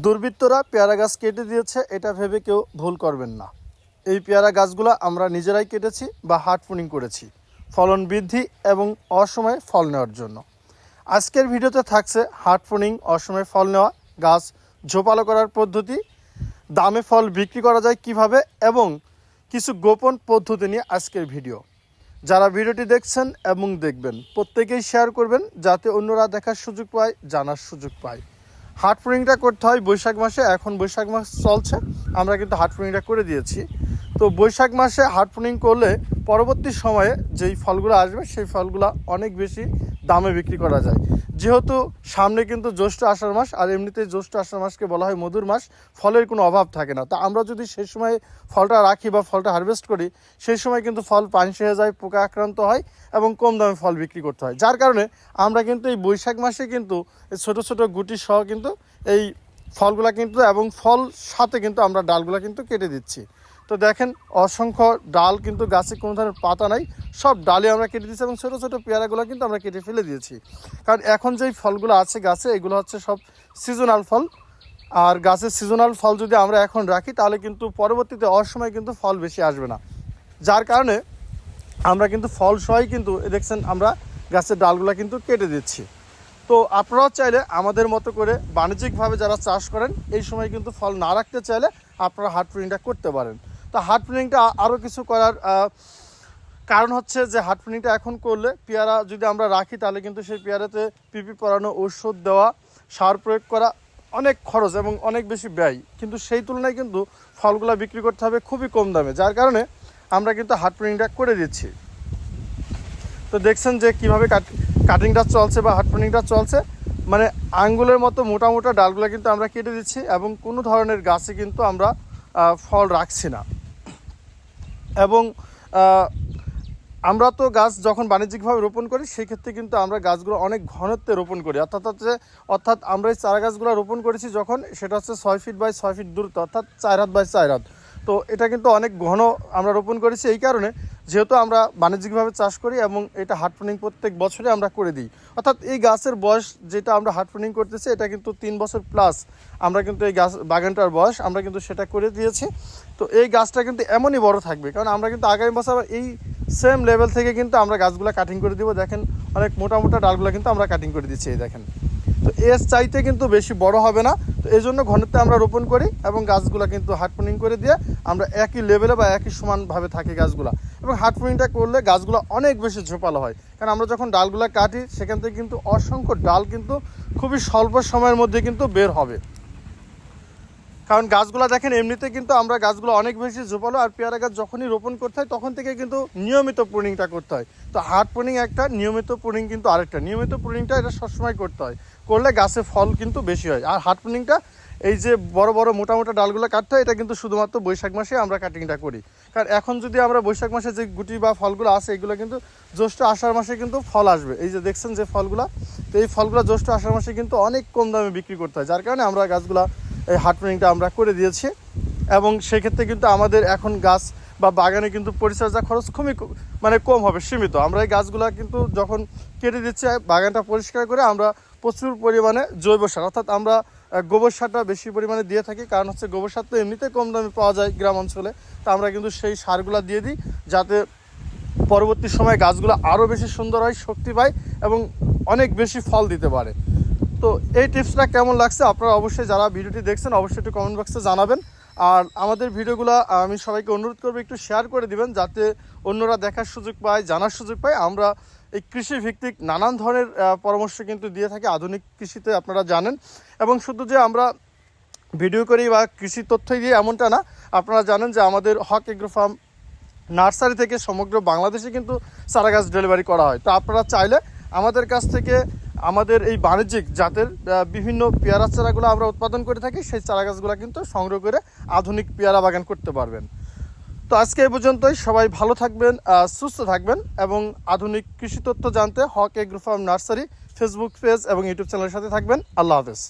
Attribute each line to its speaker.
Speaker 1: দুর্বৃত্তরা পেয়ারা গাছ কেটে দিয়েছে, এটা ভেবে কেউ ভুল করবেন না। এই পেয়ারা গাছগুলো আমরা নিজেরাই কেটেছি বা হাট পুনিং করেছি। ফলন বৃদ্ধি এবং অসময়ে ফল নেওয়ার জন্য। আজকের ভিডিওতে থাকছে হাট পুনিং, অসময়ে ফল নেওয়া গাছ, ঝোপালো করার পদ্ধতি, দামে ফল বিক্রি করা যায় কীভাবে এবং কিছু গোপন পদ্ধতি নিয়ে আজকের ভিডিও। যারা ভিডিওটি দেখছেন এবং দেখবেন, প্রত্যেকেই শেয়ার করবেন যাতে অন্যরা দেখার সুযোগ পায়, জানার সুযোগ পায়। হাট পুরিংটা করতে হয় বৈশাখ মাসে, এখন বৈশাখ মাস চলছে, আমরা কিন্তু হাট পুরিংটা করে দিয়েছি। তো বৈশাখ মাসে হাট পুরিং করলে পরবর্তী সময়ে যেই ফলগুলো আসবে, সেই ফলগুলো অনেক বেশি দামে বিক্রি করা যায়। যেহেতু সামনে কিন্তু জ্যৈষ্ঠ আষাঢ় মাস আর এমনিতেই জ্যৈষ্ঠ আষাঢ় মাসকে বলা হয় মধুর মাস, ফলের কোনো অভাব থাকে না। তা আমরা যদি সেই সময় ফলটা রাখি বা ফলটা হারভেস্ট করি, সেই সময় কিন্তু ফল পানিশে হয়ে যায়, পোকা আক্রান্ত হয় এবং কম দামে ফল বিক্রি করতে হয়। যার কারণে আমরা কিন্তু এই বৈশাখ মাসে কিন্তু ছোটো ছোটো গুটি সহ কিন্তু এই ফলগুলা কিন্তু এবং ফল সাথে কিন্তু আমরা ডালগুলা কিন্তু কেটে দিচ্ছি। তো দেখেন, অসংখ্য ডাল কিন্তু গাছে কোনো ধরনের পাতা নাই। সব ডালে আমরা কেটে দিয়েছি এবং ছোটো ছোটো পেয়ারাগুলো কিন্তু আমরা কেটে ফেলে দিয়েছি। কারণ এখন যেই ফলগুলো আছে গাছে, এগুলো হচ্ছে সব সিজনাল ফল। আর গাছের সিজনাল ফল যদি আমরা এখন রাখি, তাহলে কিন্তু পরবর্তীতে অসময় কিন্তু ফল বেশি আসবে না। যার কারণে আমরা কিন্তু ফল সহই কিন্তু দেখছেন আমরা গাছের ডালগুলো কিন্তু কেটে দিচ্ছি। তো আপনারাও চাইলে আমাদের মতো করে বাণিজ্যিকভাবে যারা চাষ করেন, এই সময় কিন্তু ফল না রাখতে চাইলে আপনারা হাট প্রিন্টটা করতে পারেন। তো হাট প্রিন্টটা আরও কিছু করার কারণ হচ্ছে যে হাট প্রিন্টটা এখন করলে পেয়ারা যদি আমরা রাখি তাহলে কিন্তু সেই পেয়ারাতে পিপি পরানো ঔষধ দেওয়া, সার প্রয়োগ করা অনেক খরচ এবং অনেক বেশি ব্যয়। কিন্তু সেই তুলনায় কিন্তু ফলগুলো বিক্রি করতে হবে খুবই কম দামে, যার কারণে আমরা কিন্তু হাট প্রিন্টটা করে দিচ্ছি। তো দেখছেন যে কীভাবে কাট, কাটিংটা চলছে বা হাট প্রিন্টিংটা চলছে। মানে আঙ্গুলের মতো মোটা মোটা ডালগুলো কিন্তু আমরা কেটে দিচ্ছি এবং কোনো ধরনের গাছে কিন্তু আমরা ফল রাখছি না। এবং আমরা তো গাছ যখন বাণিজ্যিকভাবে রোপণ করি সেক্ষেত্রে কিন্তু আমরা গাছগুলো অনেক ঘনত্বে রোপণ করি। অর্থাৎ হচ্ছে, অর্থাৎ আমরা এই চারা গাছগুলো রোপণ করেছি যখন, সেটা হচ্ছে ছয় ফিট বাই ছয় ফিট দূরত্ব, অর্থাৎ চার হাত বাই চার হাত। তো এটা কিন্তু অনেক ঘন আমরা রোপণ করেছি এই কারণে, যেহেতু আমরা বাণিজ্যিকভাবে চাষ করি এবং এটা প্রুনিং প্রত্যেক বছরে আমরা করে দিই। অর্থাৎ এই গাছের বয়স যেটা আমরা প্রুনিং করতেছি, এটা কিন্তু তিন বছর প্লাস আমরা কিন্তু এই গাছ, বাগানটার বয়স আমরা কিন্তু সেটা করে দিয়েছি। তো এই গাছটা কিন্তু এমনই বড় থাকবে, কারণ আমরা কিন্তু আগামী বছর এই সেম লেভেল থেকে কিন্তু আমরা গাছগুলো কাটিং করে দিব। দেখেন অনেক মোটা মোটা ডালগুলো কিন্তু আমরা কাটিং করে দিচ্ছি, এই দেখেন। তো এর চাইতে কিন্তু বেশি বড় হবে না। তো এই জন্য ঘনত্বে আমরা রোপণ করি এবং গাছগুলো কিন্তু হাটপুনিং করে দিয়ে আমরা একই লেভেলে বা একই সমানভাবে থাকি গাছগুলো। এবং হাটপুনিংটা করলে গাছগুলো অনেক বেশি ঝোপালো হয়। কারণ আমরা যখন ডালগুলো কাটি, সেখান থেকে কিন্তু অসংখ্য ডাল কিন্তু খুবই স্বল্প সময়ের মধ্যে কিন্তু বের হবে। কারণ গাছগুলো দেখেন, এমনিতে কিন্তু আমরা গাছগুলো অনেক বেশি ঝোপালো আর পেয়ারা গাছ যখনই রোপণ করতে হয়, তখন থেকে কিন্তু নিয়মিত প্রুনিংটা করতে হয়। তো হার্ড প্রুনিং একটা, নিয়মিত প্রুনিং কিন্তু আরেকটা। নিয়মিত প্রুনিংটা এটা সবসময় করতে হয়। করলে গাছে ফল কিন্তু বেশি হয়। আর হার্ড প্রুনিংটা এই যে বড় বড় মোটা মোটা ডালগুলো কাটতে হয়, এটা কিন্তু শুধুমাত্র বৈশাখ মাসে আমরা কাটিংটা করি। কারণ এখন যদি আমরা বৈশাখ মাসে যে গুটি বা ফলগুলো আছে, এগুলো কিন্তু জ্যৈষ্ঠ আষাঢ় মাসে কিন্তু ফল আসবে। এই যে দেখছেন যে ফলগুলো, তো এই ফলগুলো জ্যৈষ্ঠ আষাঢ় মাসে কিন্তু অনেক কম দামে বিক্রি করতে হয়। যার কারণে আমরা গাছগুলা, এই প্রিন্টিংটা আমরা করে দিয়েছি। এবং সেক্ষেত্রে কিন্তু আমাদের এখন গাছ বা বাগানে কিন্তু পরিচর্যা খরচ খুবই মানে কম হবে, সীমিত। আমরা এই গাছগুলা কিন্তু যখন কেটে দিচ্ছি, বাগানটা পরিষ্কার করে আমরা প্রচুর পরিমাণে জৈব সার, অর্থাৎ আমরা গোবর সারটা বেশি পরিমাণে দিয়ে থাকি, কারণ হচ্ছে গোবর সার তো এমনিতে কম দামে পাওয়া যায় গ্রাম অঞ্চলে। তো আমরা কিন্তু সেই সারগুলা দিয়ে দিই, যাতে পরবর্তী সময়ে গাছগুলো আরও বেশি সুন্দর হয়, শক্তি পায় এবং অনেক বেশি ফল দিতে পারে। তো এই টিপসটা কেমন লাগছে আপনারা অবশ্যই যারা ভিডিওটি দেখছেন, অবশ্যই একটু কমেন্ট বক্সে জানাবেন। আর আমাদের ভিডিওগুলো, আমি সবাইকে অনুরোধ করব একটু শেয়ার করে দিবেন, যাতে অন্যরা দেখার সুযোগ পায়, জানার সুযোগ পায়। আমরা এই কৃষি ভিত্তিক নানান ধরনের পরামর্শ কিন্তু দিয়ে থাকে আধুনিক কৃষিতে, আপনারা জানেন। এবং শুধু যে আমরা ভিডিও করি বা কৃষি তথ্যই দিয়ে এমনটা না, আপনারা জানেন যে আমাদের হক এগ্রো ফার্ম নার্সারি থেকে সমগ্র বাংলাদেশে কিন্তু চারা গাছ ডেলিভারি করা হয়। তো আপনারা চাইলে আমাদের কাছ থেকে আমাদের এই বাণিজ্যিক জাতের বিভিন্ন পেয়ারা চারাগুলো আমরা উৎপাদন করে থাকি, সেই চারা গাছগুলো কিন্তু সংগ্রহ করে আধুনিক পেয়ারা বাগান করতে পারবেন। তো আজকে এই পর্যন্তই। সবাই ভালো থাকবেন সুস্থ থাকবেন এবং আধুনিক কৃষি তথ্য জানতে Haque agro farm nursery Facebook page এবং ইউটিউব চ্যানেলের সাথে থাকবেন। আল্লাহ হাফেজ।